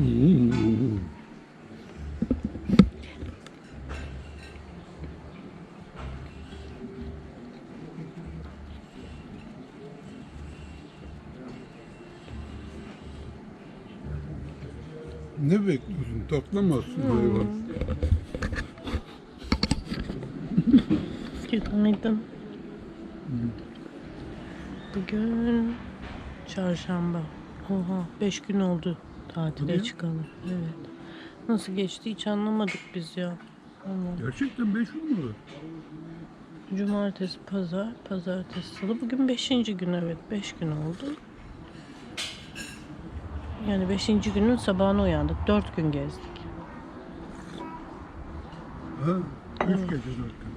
Hmm. Ne bekliyorsun? Taklamazsın hayvan. Günaydın. Bugün çarşamba. Oha 5 gün oldu tatile Hadi ya. çıkalı. Evet. Nasıl geçti hiç anlamadık biz ya. Allah. Gerçekten beş olmadı. Cumartesi, pazar, pazartesi, salı. Bugün 5. gün evet. 5 gün oldu. Yani 5. günün sabahına uyandık. 4 gün gezdik. Ha? Üç gece dört gün.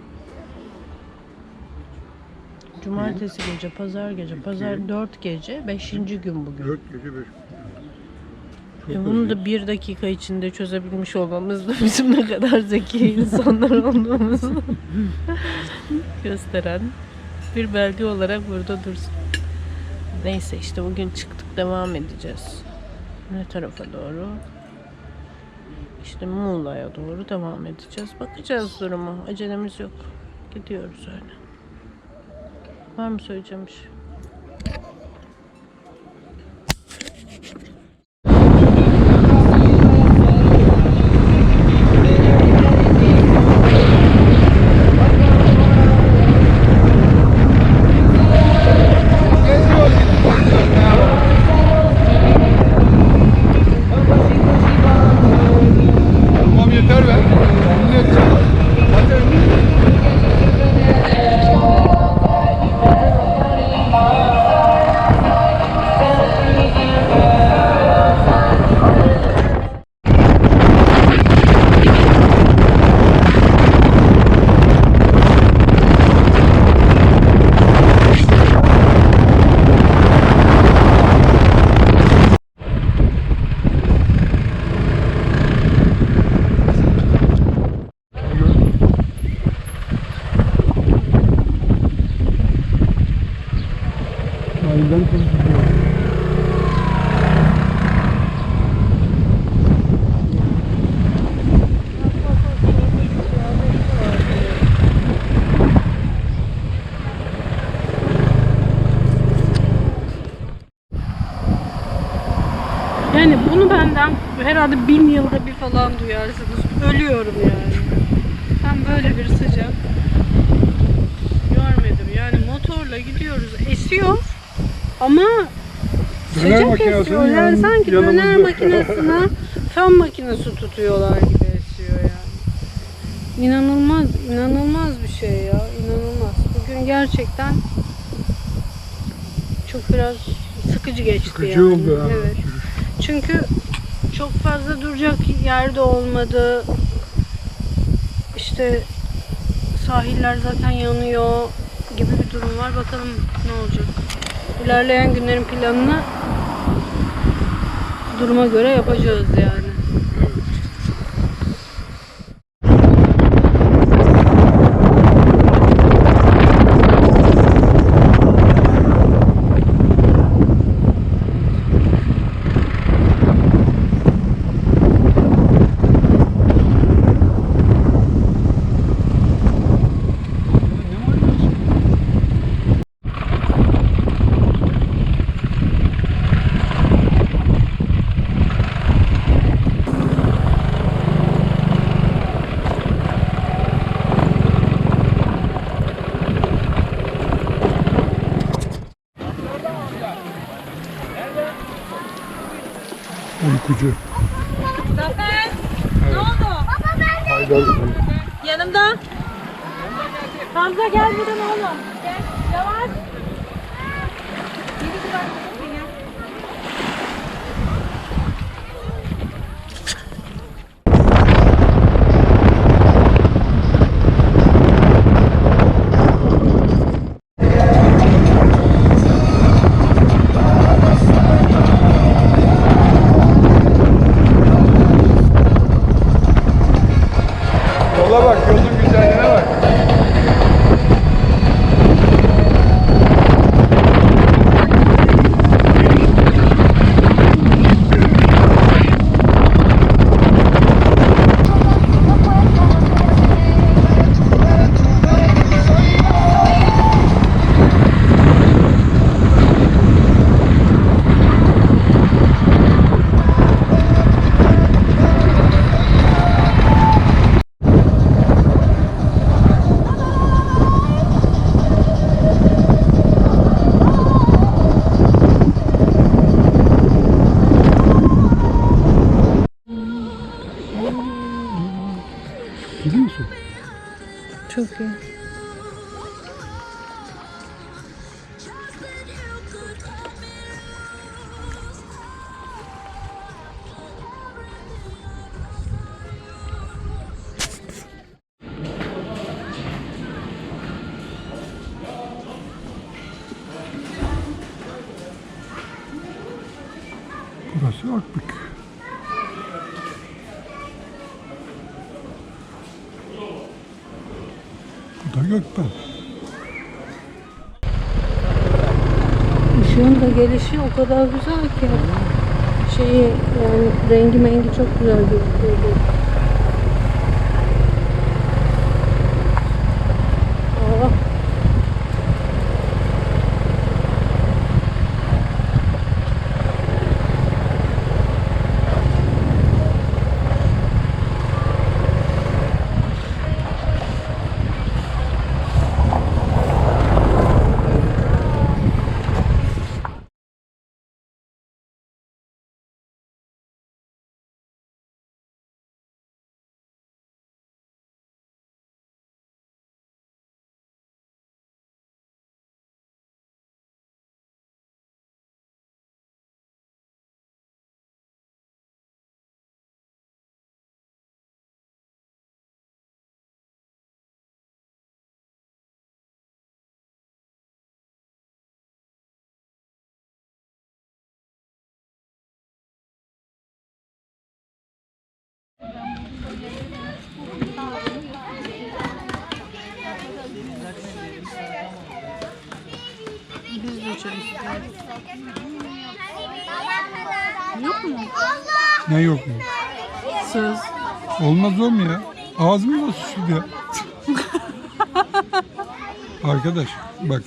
Cumartesi gece, pazar gece, pazar 4 gece, 5. gün bugün. Dört gece beş gün. E bunu da bir dakika içinde çözebilmiş olmamız da bizim ne kadar zeki insanlar olduğumuzu gösteren bir belge olarak burada dursun. Neyse işte bugün çıktık devam edeceğiz. Ne tarafa doğru? İşte Muğla'ya doğru devam edeceğiz. Bakacağız duruma. Acelemiz yok. Gidiyoruz öyle. Var mı söyleyeceğim bir şey? Benden herhalde bin yılda bir falan duyarsınız. Ölüyorum yani. Ben böyle bir sıcak görmedim. Yani motorla gidiyoruz. Esiyor ama Döner sıcak esiyor. Yani yan- sanki döner makinesine fön makinesi tutuyorlar gibi esiyor yani. İnanılmaz, inanılmaz bir şey ya. İnanılmaz. Bugün gerçekten çok biraz sıkıcı geçti Sıkıcı yani. oldu. Evet. Çünkü çok fazla duracak yerde olmadı. İşte sahiller zaten yanıyor gibi bir durum var. Bakalım ne olacak. İlerleyen günlerin planını duruma göre yapacağız yani. Akbük. Bu da Gökben. Işığın da gelişi o kadar güzel ki. Şeyi yani rengi mengi çok güzel gözüküyor. Aa, biz de. Yok mu? Ne yok mu? Söz. Olmaz o mu ya? Ağzımı da suçlu ya. Arkadaş bak.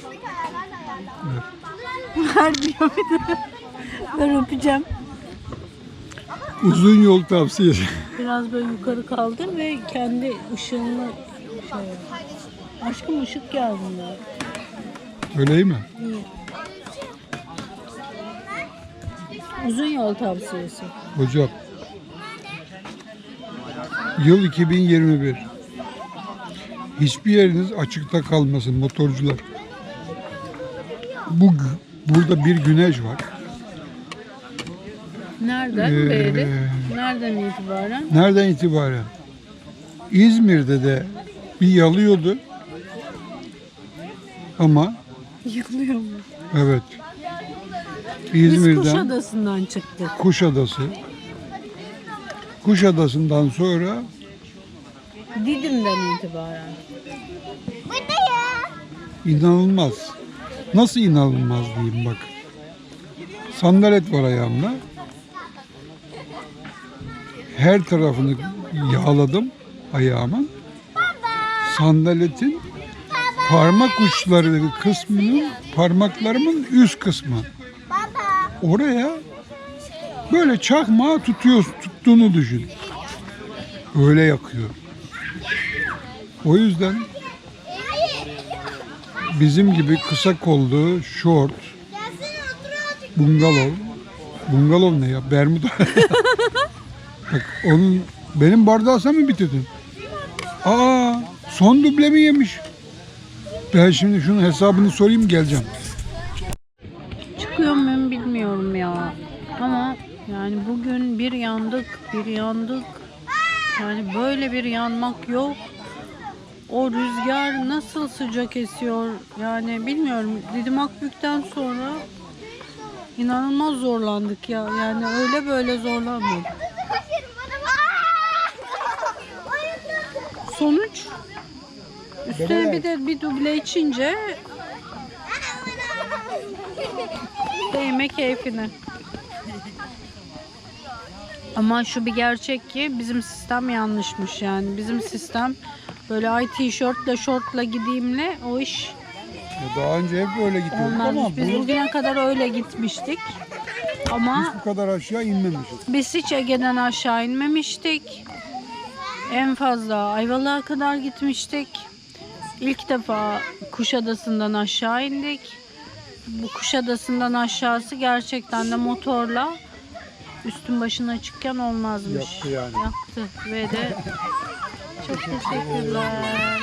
Ver diyor bir de. Ben öpeceğim. Uzun yol tavsiyesi. Biraz böyle yukarı kaldır ve kendi ışığını şey yap. Aşkım ışık geldi. Öyle mi? Uzun yol tavsiyesi. Hocam. Yıl 2021. Hiçbir yeriniz açıkta kalmasın motorcular. Bu burada bir güneş var. Nereden Ee, beri? Nereden itibaren? Nereden itibaren? İzmir'de de bir yalıyordu. Ama Yıkılıyor mu? evet. Biz İzmir'den Kuşadası'ndan çıktık. Kuşadası. Kuşadası'ndan sonra Didim'den itibaren. inanılmaz. Nasıl inanılmaz diyeyim bak. Sandalet var ayağımda. Her tarafını yağladım ayağımın. Sandaletin parmak uçları kısmının parmaklarımın üst kısmı. Oraya böyle çakmağı tutuyor, tuttuğunu düşün. Öyle yakıyor. O yüzden bizim gibi kısa kollu, short, bungalov. Bungalov ne ya? Bermuda. Onun benim bardağı sen mi bitirdin? Aa, son duble mi yemiş? Ben şimdi şunun hesabını sorayım geleceğim. Çıkıyor muyum bilmiyorum ya. Ama yani bugün bir yandık, bir yandık. Yani böyle bir yanmak yok. O rüzgar nasıl sıcak esiyor yani bilmiyorum. Didim Akbük'ten sonra inanılmaz zorlandık ya. Yani öyle böyle zorlanmadık. Sonuç üstüne bir de bir duble içince değme keyfine. Ama şu bir gerçek ki bizim sistem yanlışmış yani. Bizim sistem böyle ay tişörtle şortla gideyimle o iş Daha önce hep böyle gidiyorduk ama. Biz bu, bugüne kadar öyle gitmiştik. Ama hiç bu kadar aşağı inmemişiz. biz hiç Ege'den aşağı inmemiştik. En fazla Ayvalık'a kadar gitmiştik. İlk defa Kuşadası'ndan aşağı indik. Bu Kuşadası'ndan aşağısı gerçekten de motorla üstün başına açıkken olmazmış. Yaktı yani. Yaktı ve de çok teşekkürler.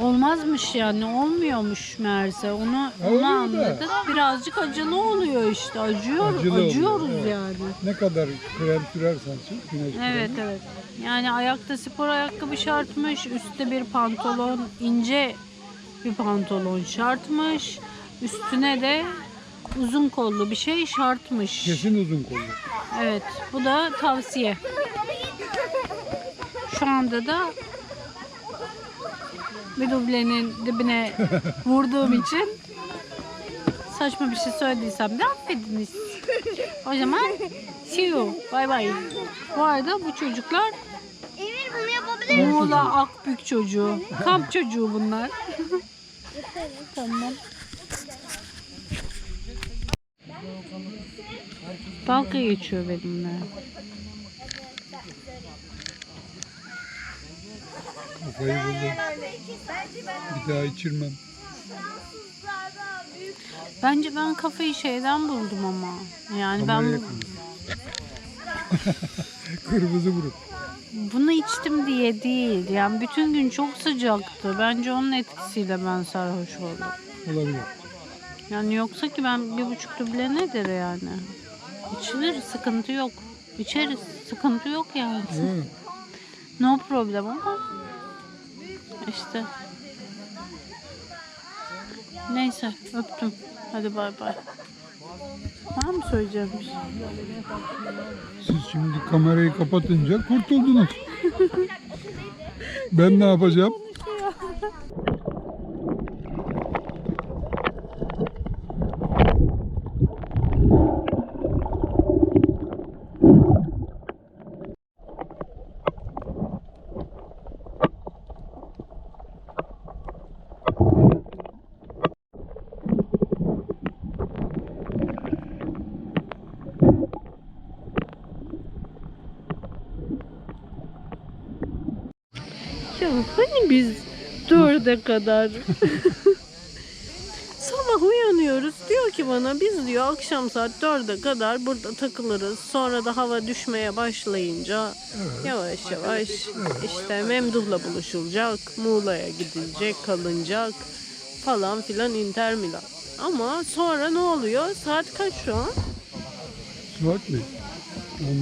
Olmazmış yani olmuyormuş meğerse onu Oluyor onu da. anladık. Birazcık acılı oluyor işte acıyor Acılı oluyor, acıyoruz evet. yani. Ne kadar krem sürersen sür, güneş Evet kremi. evet. Yani ayakta spor ayakkabı şartmış, üstte bir pantolon, ince bir pantolon şartmış. Üstüne de uzun kollu bir şey şartmış. Kesin uzun kollu. Evet, bu da tavsiye. Şu anda da bir dublenin dibine vurduğum için saçma bir şey söylediysem de affediniz. O zaman see you. Bye bye. Bu arada bu çocuklar Emir bunu yapabilir Muğla Akbük çocuğu. Kamp çocuğu bunlar. tamam. Dalga geçiyor benimle. Kafayı buldum. Bir daha içirmem. Bence ben kafayı şeyden buldum ama. Yani Kameraya ben. Kırmızı buruk. bunu içtim diye değil. Yani bütün gün çok sıcaktı. Bence onun etkisiyle ben sarhoş oldum. Olabilir. Yani yoksa ki ben bir buçuk duble nedir yani? İçilir sıkıntı yok. İçeriz sıkıntı yok yani. Hı. No problem ama işte neyse öptüm. Hadi bay bay. Var mı söyleyeceğim bir şey? Siz şimdi kamerayı kapatınca kurtuldunuz. ben ne yapacağım? Hani biz dörde kadar Sabah uyanıyoruz diyor ki bana biz diyor akşam saat dörde kadar burada takılırız. Sonra da hava düşmeye başlayınca yavaş yavaş işte Memduh'la buluşulacak. Muğla'ya gidilecek, kalınacak falan filan Inter Milan. Ama sonra ne oluyor? Saat kaç şu an? Saat mi?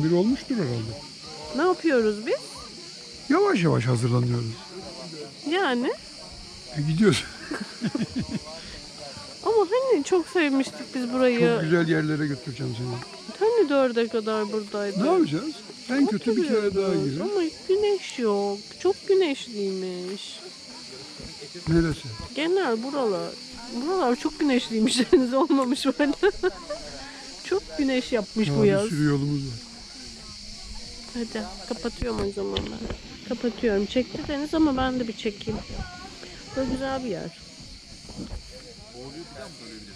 11 olmuştur herhalde. Ne yapıyoruz biz? Yavaş yavaş hazırlanıyoruz. Yani E, gidiyoruz. ama hani çok sevmiştik biz burayı. Çok güzel yerlere götüreceğim seni. Hani dörde kadar buradaydı. Ne yapacağız? En kötü bir kere daha gireriz. Ama güneş yok. Çok güneşliymiş. Neresi? Genel buralar. Buralar çok güneşliymiş. Deniz olmamış böyle. çok güneş yapmış Daha bu bir yaz. sürü yolumuz var. Hadi kapatıyorum o zaman ben. Kapatıyorum. Çekti Deniz ama ben de bir çekeyim. Böyle güzel bir yer. Sonraki şeylerin artıkları. Tekneleri.